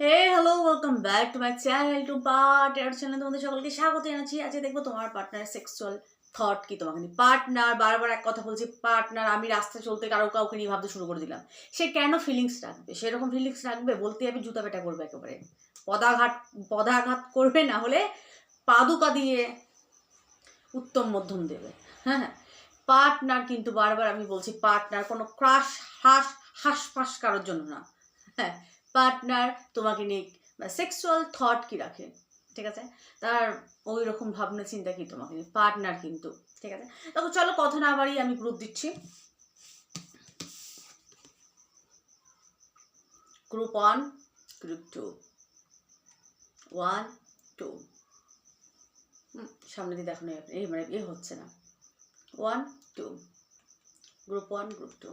Hey hello welcome back to my channel two part এর চ্যানেলে তোমাদের সকলকে স্বাগত জানাচ্ছি। আজকে দেখব তোমার পার্টনার সেক্সুয়াল থট কি? তোমাকে নিয়ে পার্টনার বারবার এক কথা বলছি পার্টনার আমি রাস্তা চলতে কারও কাউকে নিয়ে ভাবতে শুরু করে দিলাম। সে কেন ফিলিংস রাখবে? সেরকম ফিলিংস রাখবে বলতে আমি জুতা পেটা করবে একেবারে। পদাঘাত পদাঘাত করবে না হলে পাদুকা দিয়ে উত্তম মধ্যম দেবে। হ্যাঁ হ্যাঁ। পার্টনার কিন্তু বারবার আমি বলছি পার্টনার কোনো ক্রাশ হাস, হাসফাস কারোর জন্য না। হ্যাঁ পার্টনার তোমাকে নিয়ে সেক্সুয়াল থট কি রাখে, ঠিক আছে? তার ওই রকম ভাবনা চিন্তা কি তোমাকে নিয়ে? পার্টনার কিন্তু, ঠিক আছে? তখন চলো কথা না বাড়িয়ে আমি গ্রুপ দিচ্ছি। Group one group two one two সামনে দিয়ে দেখো এই মানে এ হচ্ছে না। One two group one group two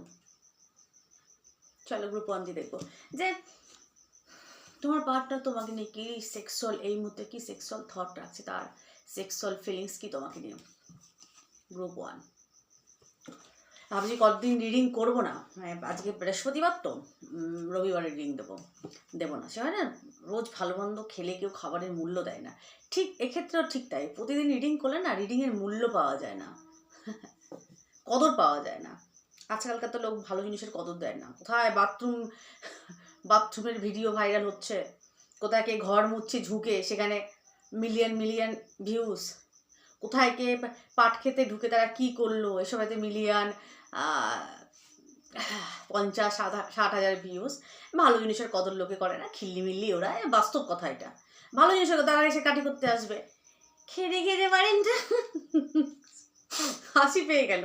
চলো গ্রুপ ওয়ান দিয়ে দেখব। যে তোমার পার্টনার তোমাকে নিয়ে কি সেক্সুয়াল এই মুহূর্তে কি সেক্সুয়াল থট রাখছে তার সেক্সুয়াল ফিলিংস কি তোমাকে নিয়ে? গ্রুপ ওয়ান ভাবছি কতদিন রিডিং করব না। মানে আজকে বৃহস্পতিবার তো। রবিবারে রিডিং দেবো। দেবো না। সে হয় না রোজ ভালো মন্দ খেলে কেউ খাবারের মূল্য দেয় না। ঠিক এক্ষেত্রেও ঠিক তাই। প্রতিদিন রিডিং করলে না রিডিংয়ের মূল্য পাওয়া যায় না। কদর পাওয়া যায় না। আজকালকার তো লোক ভালো জিনিসের কদর দেয় না। কোথায় বাথরুম বাথরুমের ভিডিও ভাইরাল হচ্ছে। কোথায় কে ঘর মুচ্ছে ঝুঁকে, সেখানে মিলিয়ন মিলিয়ন ভিউজ কোথায় কে পাট খেতে ঢুকে, তারা কি করল? এসব এতে মিলিয়ন পঞ্চাশ ষাট ষাট হাজার ভিউজ ভালো জিনিসের কদর লোকে করে না খিল্লি মিল্লি ওরা বাস্তব কথা এটা। ভালো জিনিসের তারা এসে কাটি করতে আসবে। খেতে খেতে পারেন হাসি পেয়ে গেল।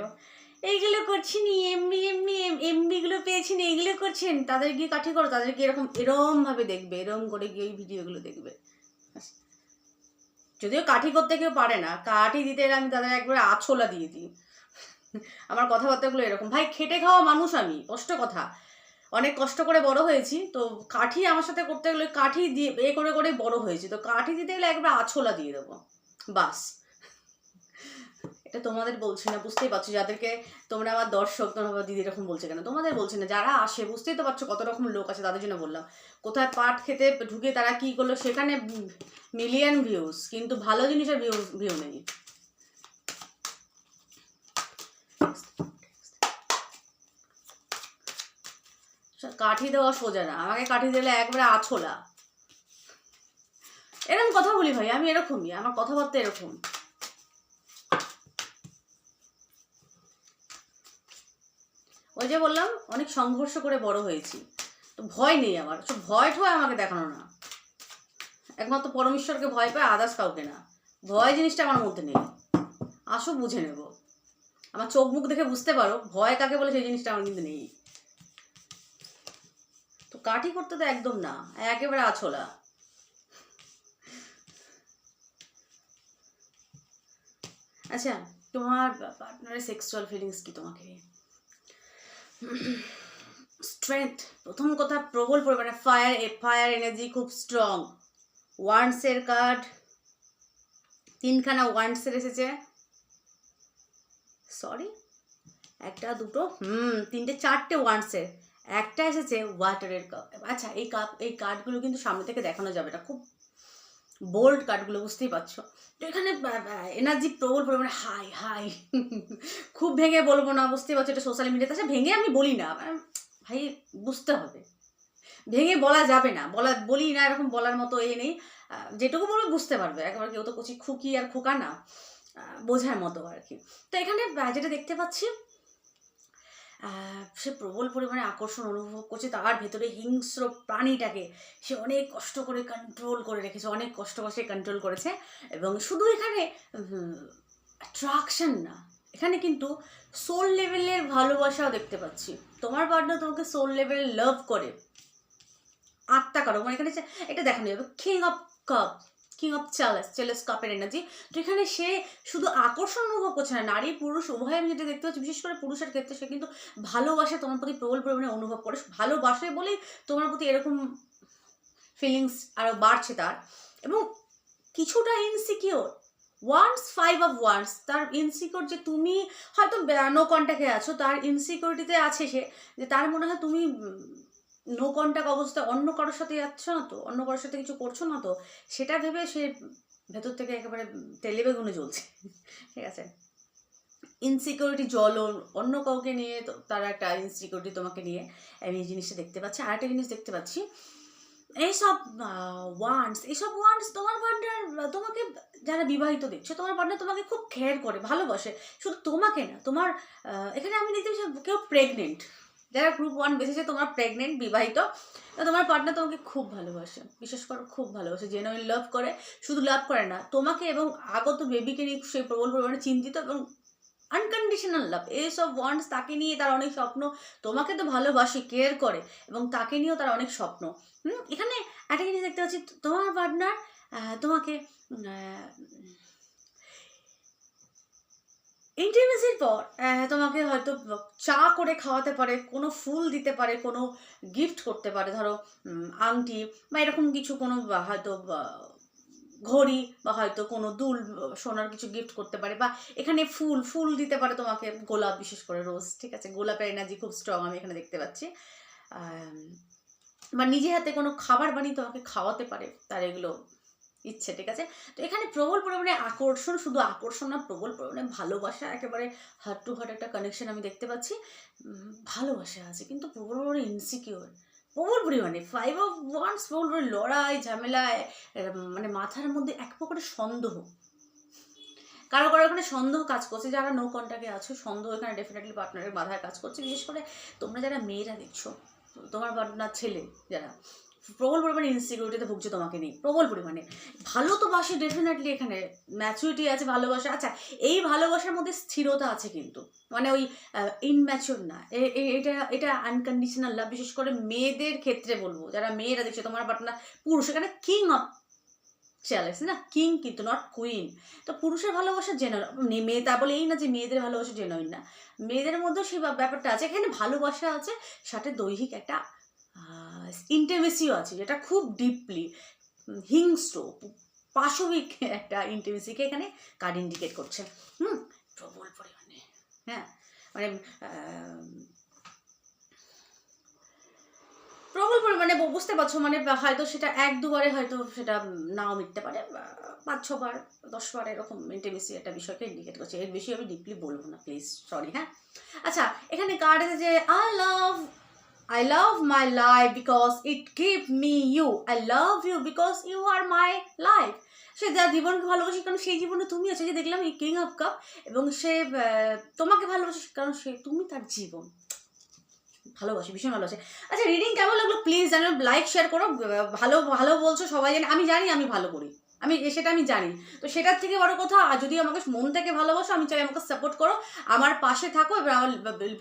এইগুলো করছেন এমবি এমবি এমবিগুলো পেয়েছেন, এইগুলো করছেন তাদের গিয়ে কাঠি করো, তাদেরকে এরকম এরম ভাবে দেখবে, এরম করে গিয়ে ওই ভিডিওগুলো দেখবে। যদিও কাঠি করতে কেউ পারে না, কাঠি দিতে আমি তাদের একবারে আছলা দিয়ে দিই। আমার কথাবার্তাগুলো এরকম। ভাই, খেটে খাওয়া মানুষ আমি কষ্ট কথা। অনেক কষ্ট করে বড় হয়েছি, তো কাঠি আমার সাথে করতে গেলে কাঠি দিয়ে, এ করে করে বড় হয়েছি, তো কাঠি দিতে গেলে একবার আছলা দিয়ে দেবো। বাস এটা তোমাদের বলছি না, বুঝতেই পারছ। যাদেরকে তোমরা আমার দর্শক, তোমরা দিদি এরকম বলছে কেন? তোমাদের বলছি না, যারা আসে, বুঝতেই তো পারছ কত রকম লোক আছে, তাদের জন্য বললাম। কোথায় পাট খেতে ঢুকে তারা কি করল, সেখানে মিলিয়ন ভিউজ কিন্তু ভালো জিনিসের ভিউ ভিউ নেই। কাঠি দেওয়া সোজা না, আমাকে কাঠি দিলে একবারে আছোলা। এরকম কথা বলি ভাই, আমি এরকমই, আমার কথাবার্তা এরকম। যে বললাম, অনেক সংঘর্ষ করে বড় হয়েছি। তো ভয় নেই আমার। সব ভয় ঠয় আমাকে দেখানো না। একমাত্র পরমেশ্বরকে ভয় পায় আদার্স কাউকে না। ভয় জিনিসটা আমার মধ্যে নেই। আসো, বুঝে নেব। আমার চোখ মুখ দেখে বুঝতে পারো, ভয় কাকে বলে সেই জিনিসটা আমার কিন্তু নেই। তো কাঠি করতে তো একদম না, একেবারে আছোলা। আচ্ছা তোমার পার্টনারের সেক্সুয়াল ফিলিংস কি তোমাকে? স্ট্রেংথ প্রথম কথা, প্রবল পরিমাণে ফায়ার ফায়ার এনার্জি খুব স্ট্রং ওয়ান্ডসের কার্ড তিনখানা ওয়ান্ডসের এসেছে। সরি একটা, দুটো, হুম, তিনটে, চারটে ওয়ান্ডসের একটা এসেছে ওয়াটারের কাপ আচ্ছা এই কাপ এই কার্ডগুলো কিন্তু সামনে থেকে দেখানো যাবে না। খুব বোল্ড কার্ডগুলো বুঝতেই পারছ? তো এখানে এনার্জি প্রবল পরিমাণে হাই হাই খুব ভেঙে বলব না, বুঝতেই পারছ, এটা সোশ্যাল মিডিয়াতে আছে ভেঙে আমি বলি না মানে ভাই, বুঝতে হবে। ভেঙে বলা যাবে না, বলা, বলি না, এরকম বলার মতো এ নেই। যেটুকু বলবে বুঝতে পারবে, একবার কেউ তো কচি খুকি আর খোকা না বোঝার মতো আর কি। তো এখানে যেটা দেখতে পাচ্ছি সে প্রবল পরিমাণে আকর্ষণ অনুভব করছে, তার ভেতরে হিংস্র প্রাণীটাকে সে অনেক কষ্ট করে কন্ট্রোল করে রেখেছে, অনেক কষ্ট করে কন্ট্রোল করেছে এবং শুধু এখানে অ্যাট্রাকশন না, এখানে কিন্তু সোল লেভেলের ভালোবাসাও দেখতে পাচ্ছি। তোমার পার্টনার তোমাকে সোল লেভেলের লাভ করে, আত্মা কারও মানে এখানে এটা দেখানো যাবে king of cup king of chalice chalice কাপের এনার্জি তো এখানে সে শুধু আকর্ষণ অনুভব করছে না, নারী, পুরুষ, উভয় আমি যেটা দেখতে পাচ্ছি, বিশেষ করে পুরুষের ক্ষেত্রে সে কিন্তু ভালোবাসা, তোমার প্রতি প্রবল পরিমাণে অনুভব করে, ভালোবাসে বলেই তোমার প্রতি এরকম ফিলিংস আরও বাড়ছে তার। এবং কিছুটা insecure wands five of wands তার ইনসিকিওর যে তুমি হয়তো নো কন্ট্যাক্টে আছো, তার ইনসিকিউরিটিতে আছে সে, যে তার মনে হয় তুমি নো কন্ট্যাক্ট অবস্থায় অন্য কারোর সাথে যাচ্ছ না তো, অন্য কারোর সাথে কিছু করছ না তো, সেটা ভেবে সে ভেতর থেকে একেবারে তেলে বেগুনে জ্বলছে। ঠিক আছে? ইনসিকিউরিটি জল অন্য কাউকে নিয়ে তার একটা ইনসিকিউরিটি তোমাকে নিয়ে আমি এই জিনিসটা দেখতে পাচ্ছি। আর একটা জিনিস দেখতে পাচ্ছি, এইসব ওয়ান্স এইসব ওয়ান্স তোমার পার্টনার তোমাকে যারা বিবাহিত দেখছ, তোমার পার্টনার তোমাকে খুব খেয়ার করে, ভালোবাসে। শুধু তোমাকে না, তোমার এখানে আমি দেখতে পাচ্ছি কেউ প্রেগনেন্ট যারা গ্রুপ ওয়ান বেসিসে তোমার প্রেগনেন্ট বিবাহিত। তোমার পার্টনার তোমাকে খুব ভালোবাসে। বিশেষ করে, খুব ভালোবাসে। জেনুইন লাভ করে। শুধু লাভ করে না, তোমাকে এবং আগত বেবিকে নিয়ে সে প্রবল পরিমাণে চিন্তিত এবং আনকন্ডিশনাল লাভ এইসব ওয়ান্টস তাকে নিয়ে তার অনেক স্বপ্ন। তোমাকে তো ভালোবাসে কেয়ার করে এবং তাকে নিয়েও তার অনেক স্বপ্ন। হুম? এখানে একটা জিনিস দেখতে পাচ্ছি, তোমার পার্টনার তোমাকে ইন্টিমেসির পর তোমাকে হয়তো চা করে খাওয়াতে পারে, কোনো ফুল দিতে পারে, কোনো গিফট করতে পারে, ধরো আংটি বা এরকম কিছু কোনো হয়তো ঘড়ি বা হয়তো কোনো দুল, সোনার কিছু গিফট করতে পারে বা এখানে ফুল ফুল দিতে পারে তোমাকে, গোলাপ বিশেষ করে রোজ ঠিক আছে? গোলাপের এনার্জি খুব স্ট্রং আমি এখানে দেখতে পাচ্ছি। বা নিজে হাতে কোনো খাবার বানিয়ে তোমাকে খাওয়াতে পারে, তার এগুলো ইচ্ছে, ঠিক আছে? তো এখানে প্রবল পরিমাণে আকর্ষণ, শুধু আকর্ষণ না, প্রবল পরিমাণে ভালোবাসা, একেবারে হার্ট টু হার্ট একটা কানেকশন আমি দেখতে পাচ্ছি। ভালোবাসা আছে, কিন্তু প্রবল পরিমাণে ইনসিকিউর প্রবল পরিমাণে ফাইভ অফ ওয়ান্স প্রবল পরিমাণে লড়াই ঝামেলায় মানে মাথার মধ্যে এক প্রকারের সন্দেহ। কারও কারও এখানে সন্দেহ কাজ করছে, যারা নো কন্ট্যাক্টে আছো, সন্দেহ এখানে ডেফিনেটলি পার্টনারের মাথায় কাজ করছে। বিশেষ করে তোমরা যারা মেয়েরা দেখছ, তোমার পার্টনার ছেলে যারা প্রবল পরিমাণে ইনসিকিউরিটিতে ভুগছে তোমাকে নিয়ে, প্রবল পরিমাণে। ভালো তো বাসে ডেফিনেটলি এখানে ম্যাচুরিটি আছে, ভালোবাসা আচ্ছা এই ভালোবাসার মধ্যে স্থিরতা আছে কিন্তু। মানে ওই ইনম্যাচুর না এটা এটা আনকন্ডিশনাল লাভ বিশেষ করে মেয়েদের ক্ষেত্রে বলব, যারা মেয়েরা দেখছে, তোমার পার্টনার পুরুষ, এখানে কিং অফ চ্যালেঞ্জ না? কিং কিন্তু নট কুইন তো পুরুষের ভালোবাসা জেনুইন মেয়ে, তা বলে এই না যে মেয়েদের ভালোবাসা জেনুইন না। মেয়েদের মধ্যেও সেই ব্যাপ- ব্যাপারটা আছে, এখানে ভালোবাসা আছে, সাথে দৈহিক একটা ইন্টিমেসিও আছে, যেটা খুব ডিপলি হিংস্র, পাশবিক একটা ইন্টিমেসিকে এখানে কার্ড ইন্ডিকেট করছে। হুম? প্রবল পরিমাণে হ্যাঁ? মানে প্রবল পরিমাণে বুঝতে পারছ মানে হয়তো সেটা এক দুবারে হয়তো সেটা নাও মিটতে পারে পাঁচ ছবার দশ বার এরকম ইন্টিমেসি একটা বিষয়কে ইন্ডিকেট করছে। এর বেশি আমি ডিপলি বলব না প্লিজ সরি হ্যাঁ? আচ্ছা এখানে কার্ড আছে যে I love I love my life because it gave me you. I love you because you are my life. সে যা জীবনকে ভালোবাসি, কারণ সেই জীবনে তুমি আছো। যে দেখলাম এই কিং অফ কাপ এবং সে তোমাকে ভালোবাসে, কারণ সে, তুমি তার জীবন। ভালোবাসি, ভীষণ ভালোবাসে। আচ্ছা রিডিং কেমন লাগল? প্লিজ জানো লাইক শেয়ার করো। ভালো ভালো বলছো সবাই জানে। আমি জানি আমি ভালো করি। আমি সেটা আমি জানি। তো সেটার থেকে বড় কথা যদি আমাকে মন থেকে ভালোবাসো, আমি চাই আমাকে সাপোর্ট করো, আমার পাশে থাকো এবং আমার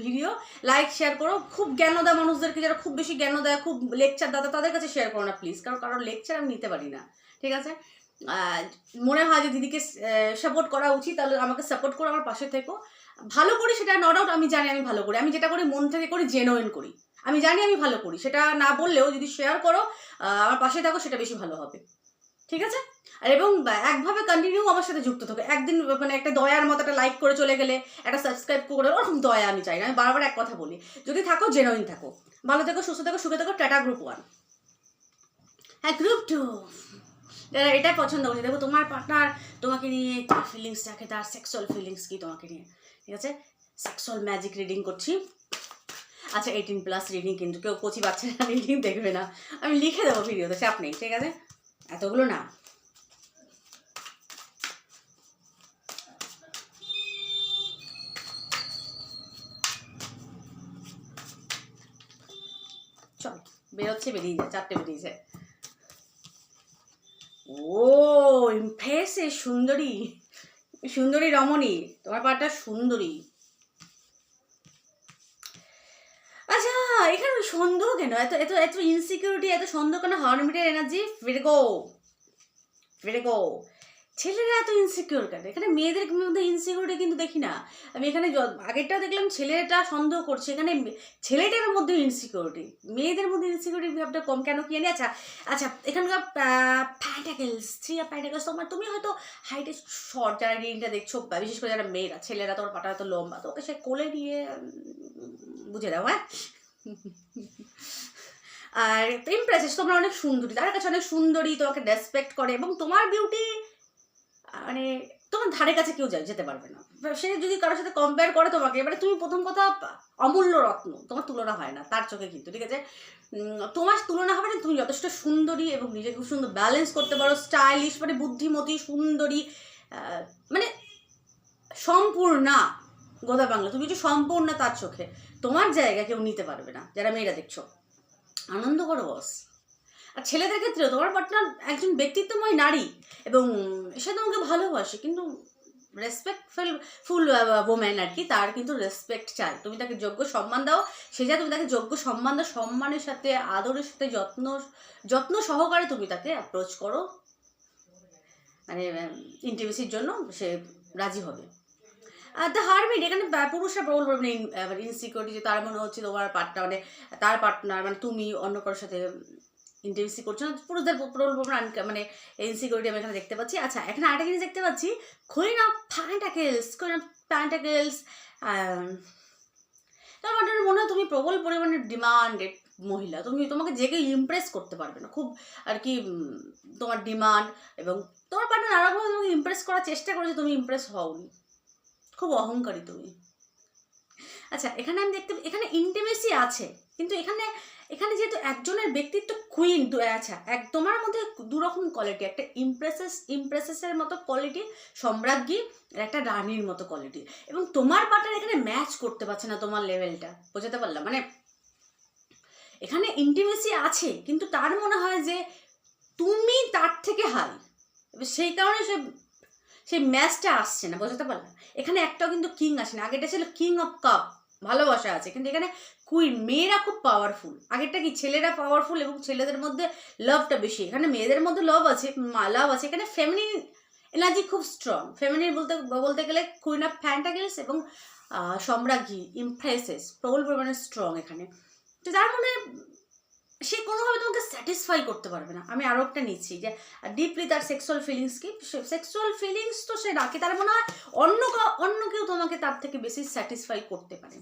ভিডিও লাইক শেয়ার করো। খুব জ্ঞানদা মানুষদেরকে, যারা খুব বেশি জ্ঞান দেয় খুব লেকচার দাদা তাদের কাছে শেয়ার করো না প্লিজ কারণ কারোর লেকচার আমি নিতে পারি না। ঠিক আছে? মনে হয় যে দিদিকে সাপোর্ট করা উচিত, তাহলে আমাকে সাপোর্ট করো, আমার পাশে থেকো। ভালো করি সেটা ন ডাউট আমি জানি আমি ভালো করি। আমি যেটা করি, মন থেকে করি জেনুইন করি। আমি জানি আমি ভালো করি। সেটা না বললেও যদি শেয়ার করো আমার পাশে থাকো, সেটা বেশি ভালো হবে। ঠিক আছে? আর এবং একভাবে কন্টিনিউ আমার সাথে যুক্ত থাকো। একদিন মানে একটা দয়ার মতো একটা লাইক করে চলে গেলে, একটা সাবস্ক্রাইব করে, ওরকম দয়া আমি চাই না। আমি বারবার এক কথা বলি। যদি থাকো জেনুইন থাকো। ভালো থেকো, সুস্থ থেকো, সুখে থাকো টাটা গ্রুপ ওয়ান হ্যাঁ গ্রুপ টু যারা এটা পছন্দ করছে দেখো তোমার পার্টনার তোমাকে নিয়ে কি ফিলিংস রাখে, তার সেক্সুয়াল ফিলিংস কি তোমাকে নিয়ে। ঠিক আছে? সেক্সুয়াল ম্যাজিক রিডিং করছি। আচ্ছা এইটিন প্লাস রিডিং কিন্তু কেউ কচি বাচ্চারা রিডিং দেখবে না। আমি লিখে দেবো ভিডিওতে চাপ নেই। ঠিক আছে? এতগুলো না। চল, বেরোচ্ছে, বেরিয়ে যায়, চারটে বেরিয়েছে ও ইমফেসে সুন্দরী। সুন্দরী রমণী, তোমার পাটা সুন্দরী আচ্ছা এখানে সন্দেহ কেন? এত এত এত ইনসিকিউরিটি এত সন্দেহ কেন? হর্নমিটের এনার্জি ফিরগো ফিরগো ছেলেরা এত ইনসিকিউর কেন? এখানে মেয়েদের মধ্যে ইনসিকিউরিটি কিন্তু দেখি না। আমি এখানে আগেরটাও দেখলাম ছেলেটা সন্দেহ করছে। এখানে ছেলেটার মধ্যে ইনসিকিউরিটি মেয়েদের মধ্যে ইনসিকিউরিটি ভাবটা কম কেন কি জানি? আচ্ছা আচ্ছা এখানকার প্যান্টাকেলস থ্রি অফ প্যান্টাকেলস তোমার, তুমি হয়তো হাইটে শর্ট যারা রিডিংটা দেখছ বিশেষ করে যারা মেয়েরা, ছেলেরা তোমার পাটা হয়তো লম্বা, তো ওকে সে কোলে নিয়ে বুঝে দাও হ্যাঁ? আর ইমপ্রেসেস তোমরা অনেক সুন্দরী, তার কাছে অনেক সুন্দরী, তোমাকে রেসপেক্ট করে এবং তোমার বিউটি মানে তোমার ধারে কাছে কেউ যায় যেতে পারবে না। সে যদি কারোর সাথে কম্পেয়ার করে তোমাকে, এবারে তুমি প্রথম কথা অমূল্য রত্ন, তোমার তুলনা হয় না তার চোখে কিন্তু, ঠিক আছে? তোমার তুলনা হবে না, তুমি যথেষ্ট সুন্দরী এবং নিজেকে খুব সুন্দর ব্যালেন্স করতে পারো স্টাইলিশ মানে বুদ্ধিমতী, সুন্দরী মানে সম্পূর্ণা গোদা বাংলা, তুমি যে সম্পূর্ণ তার চোখে। তোমার জায়গা কেউ নিতে পারবে না, যারা মেয়েরা দেখছ। আনন্দ করো বস আর ছেলেদের ক্ষেত্রেও তোমার পার্টনার একজন ব্যক্তিত্বময় নারী এবং সে তোমাকে ভালোবাসে, কিন্তু রেসপেক্টফুল ফুল ওমেন আর কি, তার কিন্তু রেসপেক্ট চাই। তুমি তাকে যোগ্য সম্মান দাও, সে যা তুমি তাকে যোগ্য সম্মান দাও, সম্মানের সাথে, আদরের সাথে, যত্ন যত্ন সহকারে তুমি তাকে অ্যাপ্রোচ করো। মানে ইন্টিমেসির জন্য সে রাজি হবে। দ্য হারমিট এখানে পুরুষরা প্রবল পরিমাণে ইনসিকিউরিটি যে তার মনে হচ্ছে তোমার পার্টনার মানে তার পার্টনার মানে তুমি অন্য কারোর সাথে ইন্টিমেসি করছ না, পুরুষদের প্রবল মানে ইনসিকিউরিটি আমি এখানে দেখতে পাচ্ছি। আচ্ছা এখানে আরেকটা জিনিস দেখতে পাচ্ছি queen of pentacles queen of pentacles তোমার পার্টনার মনে হয় তুমি প্রবল পরিমাণে ডিমান্ডেড মহিলা, তুমি তোমাকে যে কেউ ইমপ্রেস করতে পারবে না, খুব আর কি তোমার ডিমান্ড এবং তোমার পার্টনার আরোভাবে তোমাকে ইমপ্রেস করার চেষ্টা করেছে তুমি ইমপ্রেস হওনি। খুব অহংকারী তুমি। আচ্ছা এখানে আমি দেখতে, এখানে ইন্টিমেসি আছে, কিন্তু এখানে এখানে যেহেতু একজনের ব্যক্তিত্ব কুইন আচ্ছা এক, তোমার মধ্যে দুরকম কোয়ালিটি একটা ইমপ্রেসেস ইমপ্রেসেসের মতো কোয়ালিটি সম্রাজ্ঞী, আর একটা রানীর মতো কোয়ালিটি এবং তোমার পার্টনার এখানে ম্যাচ করতে পারছে না তোমার লেভেলটা বোঝাতে পারলাম? মানে এখানে ইন্টিমেসি আছে, কিন্তু তার মনে হয় যে তুমি তার থেকে হাই সেই কারণে সে সেই ম্যাচটা আসছে না, বোঝাতে পারলাম এখানে একটাও কিন্তু কিং আসে না আগেটা ছিল কিং অফ কাপ ভালোবাসা আছে। কিন্তু এখানে কুইন মেয়েরা খুব পাওয়ারফুল আগেরটা কি ছেলেরা পাওয়ারফুল এবং ছেলেদের মধ্যে লাভটা বেশি? এখানে মেয়েদের মধ্যে লাভ আছে লাভ আছে। এখানে ফেমিনিন এনার্জি খুব স্ট্রং ফেমিনিন বলতে বলতে গেলে কুইন অফ ফ্যান্টাগেলস এবং সম্রাজ্ঞী ইমপ্রেসেস প্রবল পরিমাণে স্ট্রং এখানে। তো যার মনে সে কোনোভাবে তোমাকে স্যাটিসফাই করতে পারবে না। আমি আরও একটা নিচ্ছি যে ডিপলি তার সেক্সুয়াল ফিলিংস কি? সেক্সুয়াল ফিলিংস তো সে রাখে, তার মনে হয় অন্য অন্য কেউ তোমাকে তার থেকে বেশি স্যাটিসফাই করতে পারে।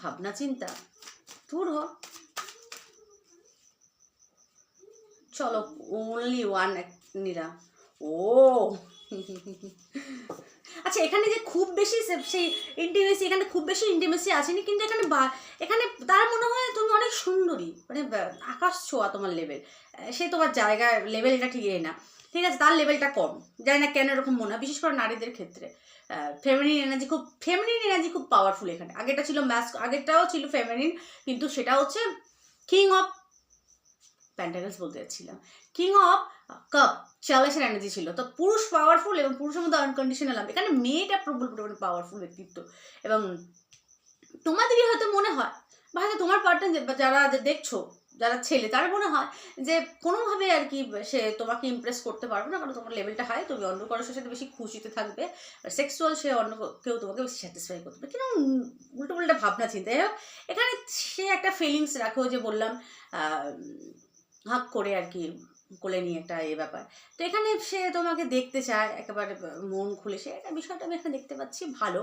ভাবনা চিন্তা। দূর হ। চলো ওনলি ওয়ান নিরা। ও। আচ্ছা এখানে যে খুব বেশি সেই ইন্টিমেসি এখানে খুব বেশি ইন্টিমেসি আসেনি, কিন্তু এখানে এখানে তার মনে হয় অনেক সুন্দরী মানে আকাশ ছোঁয়া তোমার লেভেল সে তোমার জায়গা লেভেলটা ঠিক না। ঠিক আছে, তার লেভেলটা কম। জানি না কেন এরকম মনে হয়, বিশেষ করে নারীদের ক্ষেত্রে। ফেমিনিন এনার্জি খুব ফেমিনিন এনার্জি খুব পাওয়ারফুল এখানে। আগেটা ছিল ম্যাস আগেরটাও ছিল ফেমিনিন কিন্তু সেটা হচ্ছে কিং অফ প্যান্টাগলস বলতে যাচ্ছিলাম কিং অফ কাপ চালাসের এনার্জি ছিল। তো পুরুষ পাওয়ারফুল এবং পুরুষের মধ্যে আনকন্ডিশনাল এখানে মেয়েটা প্রবল পরিমাণে পাওয়ারফুল ব্যক্তিত্ব। এবং তোমাদেরই হয়তো মনে হয় হয়তো তোমার পার্টনার যারা দেখছ যারা ছেলে তার মনে হয় যে কোনোভাবে আর কি সে তোমাকে ইমপ্রেস করতে পারবে না কারণ তোমার লেভেলটা হাই তুমি অন্য কারোর সাথে বেশি খুশিতে থাকবে সেক্সুয়াল সে অন্য কেউ তোমাকে বেশি স্যাটিসফাই করতে কিন্তু উল্টো উল্টা ভাবনা চিন্তা। হোক, এখানে সে একটা ফিলিংস রাখো যে বললাম হাক করে আর কি কোলে নিয়ে একটা এ ব্যাপার। তো এখানে সে তোমাকে দেখতে চায় একেবারে মন খুলে সে। একটা বিষয়টা আমি এখানে দেখতে পাচ্ছি ভালো।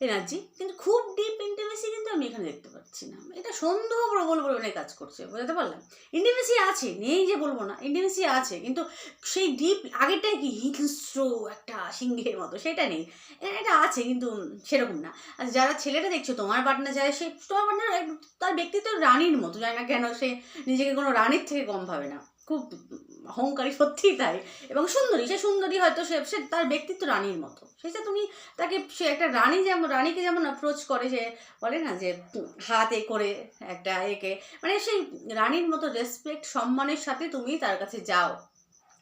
এনার্জি কিন্তু খুব ডিপ ইন্টিমেসি কিন্তু আমি এখানে দেখতে পাচ্ছি না। এটা সন্দেহ প্রবল পরিমাণে কাজ করছে, বুঝতে পারলাম? ইন্টিমেসি আছে, নেই যে বলব না ইন্টিমেসি আছে, কিন্তু সেই ডিপ আগেরটাই কি হিংস্র একটা সিংহের মতো, সেটা নেই। এটা আছে, কিন্তু সেরকম না। আর যারা ছেলেটা দেখছ, তোমার পার্টনার যায় সে, তোমার পার্টনার তার ব্যক্তিত্ব রানীর মতো, জানি না কেন সে নিজেকে কোনো রানীর থেকে কম ভাবে না। খুব অহংকারী সত্যিই তাই। এবং সুন্দরী, সে সুন্দরী হয়তো সে সে তার ব্যক্তিত্ব রানীর মতো। সেটা তুমি তাকে, সে একটা রানী যেমন, রানীকে যেমন অ্যাপ্রোচ করে, সে বলে না যে, হাত এ করে একটা একে মানে সেই রানীর মতো রেসপেক্ট সম্মানের সাথে তুমি তার কাছে যাও,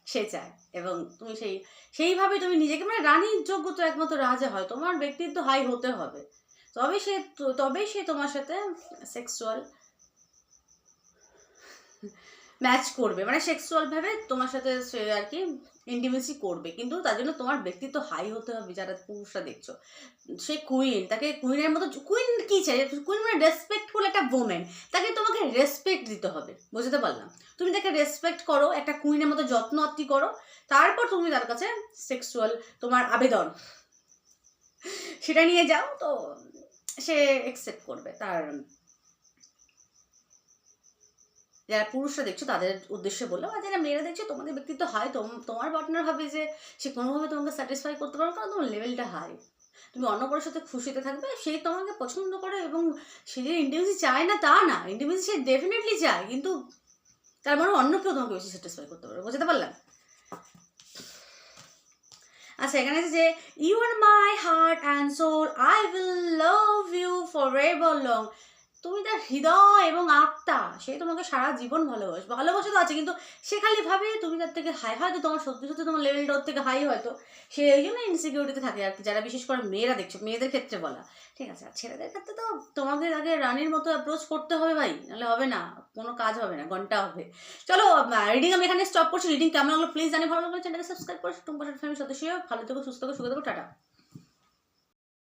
সে চায়। এবং তুমি সেই, সেইভাবে তুমি নিজেকে মানে রানীর যোগ্য তো একমাত্র রাজা হয়, তোমার ব্যক্তিত্ব হাই হতে হবে। তবে সে তবেই সে তোমার সাথে সেক্সুয়াল ম্যাচ করবে। মানে সেক্সুয়াল ভাবে তোমার সাথে সে আর কি ইন্টিমেসি করবে। কিন্তু তার জন্য তোমার ব্যক্তিত্ব হাই হতে হবে, যারা পুরুষরা দেখছ। সে কুইন তাকে কুইনের মতো কুইন কি চাই? কুইন মানে রেসপেক্টফুল একটা ওমেন তাকে তোমাকে রেসপেক্ট দিতে হবে। বুঝতে পারলাম? তুমি তাকে রেসপেক্ট করো, একটা কুইনের মতো যত্ন আত্মি করো, তারপর তুমি তার কাছে সেক্সুয়াল তোমার আবেদন, সেটা নিয়ে যাও, তো সে একসেপ্ট করবে। তার যারা পুরুষরা দেখছ তাদের উদ্দেশ্যে বললাম আর যারা মেয়েরা দেখছ, তোমাদের ব্যক্তিত্ব হাই তোমার পার্টনার ভাবে যে সে কোনোভাবে তোমাকে স্যাটিসফাই করতে পারবে কারণ তোমার লেভেলটা হাই তুমি অন্য কারোর সাথে খুশিতে থাকবে, সে তোমাকে পছন্দ করে এবং সে যে ইন্টিমেসি চায় না তা না ইন্টিমেসি সে ডেফিনেটলি চায়, কিন্তু তার মানে অন্য কেউ তোমাকে বেশি স্যাটিসফাই করতে পারবে, বুঝতে পারলাম? আচ্ছা এখানে আছে যে you are my heart and soul I will love you forever long তুমি তার হৃদয় এবং আত্মা, সে তোমাকে সারা জীবন ভালোবাসবে ভালোবাসা তো আছে, কিন্তু সে খালি ভাবে তুমি তার থেকে হাই হয়তো তোমার সত্যি সত্যি তোমার লেভেলটা ওর থেকে হাই হয়তো। সে এই জন্য ইনসিকিউরিটিতে থাকে আর কি, যারা বিশেষ করে মেয়েরা দেখছ, মেয়েদের ক্ষেত্রে বলা। ঠিক আছে, আর ছেলেদের ক্ষেত্রে তো তোমাকে আগে রানীর মতো অ্যাপ্রোচ করতে হবে ভাই, নাহলে হবে না, কোনো কাজ হবে না, ঘণ্টা হবে। চলো রিডিং আমি এখানে স্টপ করছি রিডিং কেমন লাগল প্লিজ জানি ভালো লাগল চ্যানেলকে সাবস্ক্রাইব করো টুম্পাটার ফ্যামিলি সদস্য। ভালো থেকো, সুস্থ থেকো, সুখে থেকো, টাটা।